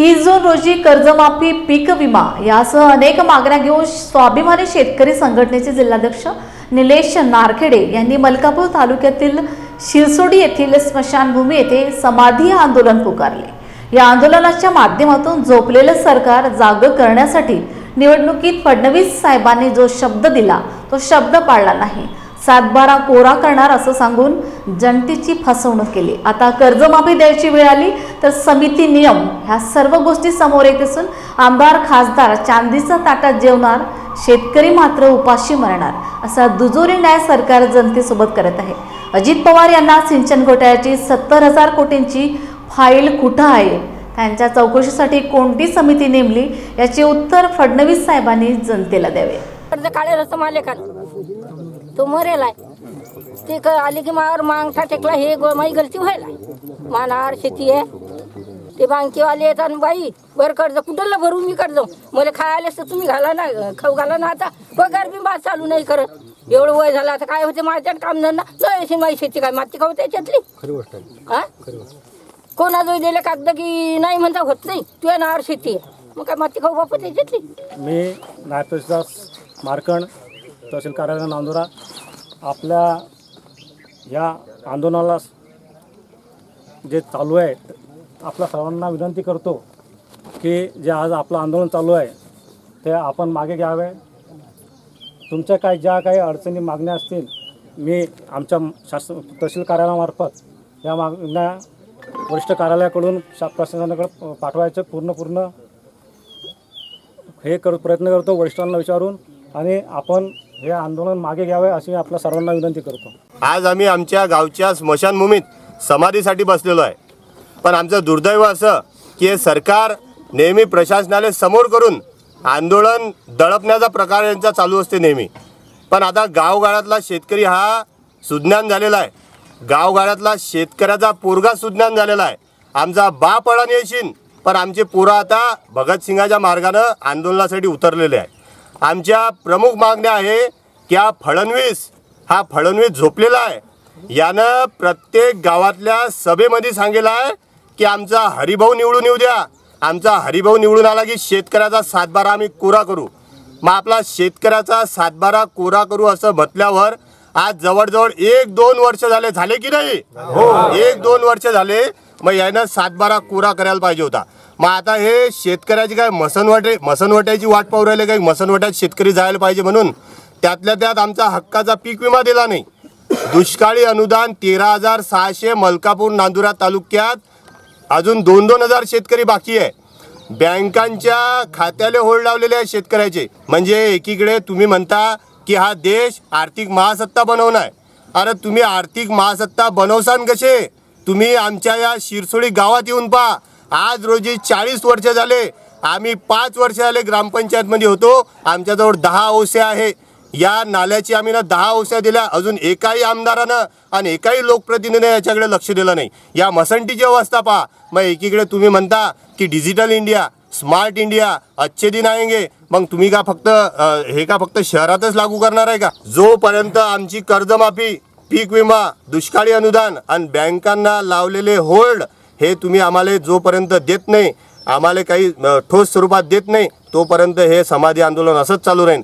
तीस जून रोजी कर्जमाफी पीक विमा यासह अनेक मागण्या घेऊन स्वाभिमानी शेतकरी संघटनेचे जिल्हाध्यक्ष निलेश नारखेडे यांनी मलकापूर तालुक्यातील शिरसोडी येथील स्मशानभूमी येथे समाधी आंदोलन पुकारले. या आंदोलनाच्या माध्यमातून झोपलेलं सरकार जाग करण्यासाठी निवडणुकीत फडणवीस साहेबांनी जो शब्द दिला तो शब्द पाळला नाही. सातबारा कोरा करणार असं सांगून जनतेची फसवणूक केली. आता कर्जमाफी द्यायची वेळ आली तर समिती नियम ह्या सर्व गोष्टी समोर येत असून आमदार खासदार चांदीचा ताटात जेवणार शेतकरी मात्र उपाशी मरणार असा दुजोरी न्याय सरकार जनतेसोबत करत आहे. अजित पवार यांना सिंचन घोटाळ्याची सत्तर हजार कोटींची फाईल कुठं आहे? त्यांच्या चौकशीसाठी कोणती समिती नेमली? याचे उत्तर फडणवीस साहेबांनी जनतेला द्यावे. कर्ज काढेल असं माले का तो मरेल आहे. ते क आले की मावर मागठा टेकला हे गो- माझी गलती व्हायला. मानार शेती आहे. ते बँकेवाले येतात आणि बाई बरं कर्ज कुठलं भरून मी कर्ज? मला खायला तर तुम्ही घाला ना खाऊ घाला ना आता. पगार बी बा चालू नाही करत एवढं वय झालं आता काय होते माझ्या कामधंदा नाही अशी माझी शेती काय माती खाऊ त्याच्यातली? हा कोणाजवळ दिले कागद की नाही म्हणता होत नाही. तुझ्या नावावर शेती आहे. मग काय माती खाऊ बापू त्याच्यातली? मी तहसीलदार मार्कंड तहसील कार्यालय नांदुरा आपल्या या आंदोलनाला जे चालू आहे आपल्या सर्वांना विनंती करतो की जे आज आपलं आंदोलन चालू आहे ते आपण मागे घ्यावे. तुमच्या काही ज्या काही अडचणी मागण्या असतील मी आमच्या शासन तहसील कार्यालयामार्फत या मागण्या वरिष्ठ कार्यालयाकडून शा प्रशासनाकडे पाठवायचं. पूर्ण पूर्ण हे कर प्रयत्न करतो वरिष्ठांना विचारून. आणि आपण हे आंदोलन मागे घ्यावे अशी आपल्या सर्वांना विनंती करतो. आज आम्ही आमच्या गावच्या स्मशानभूमीत समाधीसाठी बसलेलो आहे. पण आमचं दुर्दैव असं की हे सरकार नेहमी प्रशासनाला समोर करून आंदोलन दडपण्याचा प्रकार यांचा चालू असते नेहमी. पण आता गावगाळ्यातला शेतकरी हा सुज्ञान झालेला आहे. गावगाड्यातला शेतकऱ्याचा पोरगा सुज्ञान झालेला आहे. आमचा बाप अडाणी येशील पण आमचे पोरं आता भगतसिंगाच्या मार्गानं आंदोलनासाठी उतरलेले आहे आमच्या प्रमुख मागण्या आहे की हा फडणवीस हा फडणवीस झोपलेला आहे. यानं प्रत्येक गावातल्या सभेमध्ये सांगेल आहे की आमचा हरिभाऊ निवडून येऊ द्या. आमचा हरिभाऊ निवडून आला की शेतकऱ्याचा सातबारा आम्ही कोरा करू. मग आपला शेतकऱ्याचा सातबारा कोरा करू असं म्हटल्यावर आज जवळजवळ एक दोन वर्ष झाले झाले की नाही? हो. एक दोन वर्ष झाले मग यानं सातबारा कोरा करायला पाहिजे होता. मग आता हे शेतकऱ्याची काय मसनवटे मसनवट्याची वाट पाहू राहिले काही मसनवट्यात शेतकरी जायला पाहिजे म्हणून. त्यातल्या त्यात आमचा हक्काचा पीक विमा दिला नाही. दुष्काळी अनुदान तेरा हजार सहाशे मलकापूर नांदुरा तालुक्यात अजून दोन दोन हजार शेतकरी बाकी आहे. बँकांच्या खात्याला होल्ड लावलेले आहे शेतकऱ्याचे. म्हणजे एकीकडे तुम्ही म्हणता की हा देश आर्थिक महासत्ता बनवणार. अरे तुम्ही आर्थिक महासत्ता बनवसान कसे? तुम्ही आमच्या या शिरसोडी गावात येऊन पहा. आज रोजी चाळीस वर्ष झाले. आम्ही पाच वर्ष झाले ग्रामपंचायतमध्ये होतो. आमच्याजवळ दहा ओस्या आहे. या नाल्याची आम्ही ना दहा ओस्या दिल्या. अजून एकाही आमदारानं आणि एकाही लोकप्रतिनिधीने याच्याकडे लक्ष दिलं नाही. या मसंटीची अवस्था पहा. मग एकीकडे तुम्ही म्हणता की डिजिटल इंडिया स्मार्ट इंडिया अच्छे दिन आएंगे. मग तुम्ही का फक्त हे का फक्त शहरातच लागू करणार आहे का? जोपर्यंत आमची कर्जमाफी पीक विमा दुष्काळी अनुदान आणि बँकांना लावलेले होल्ड हे तुम्ही आम्हाला जोपर्यंत देत नाही आम्हाला काही ठोस स्वरूपात देत नाही तोपर्यंत हे समाधी आंदोलन असंच चालू राहील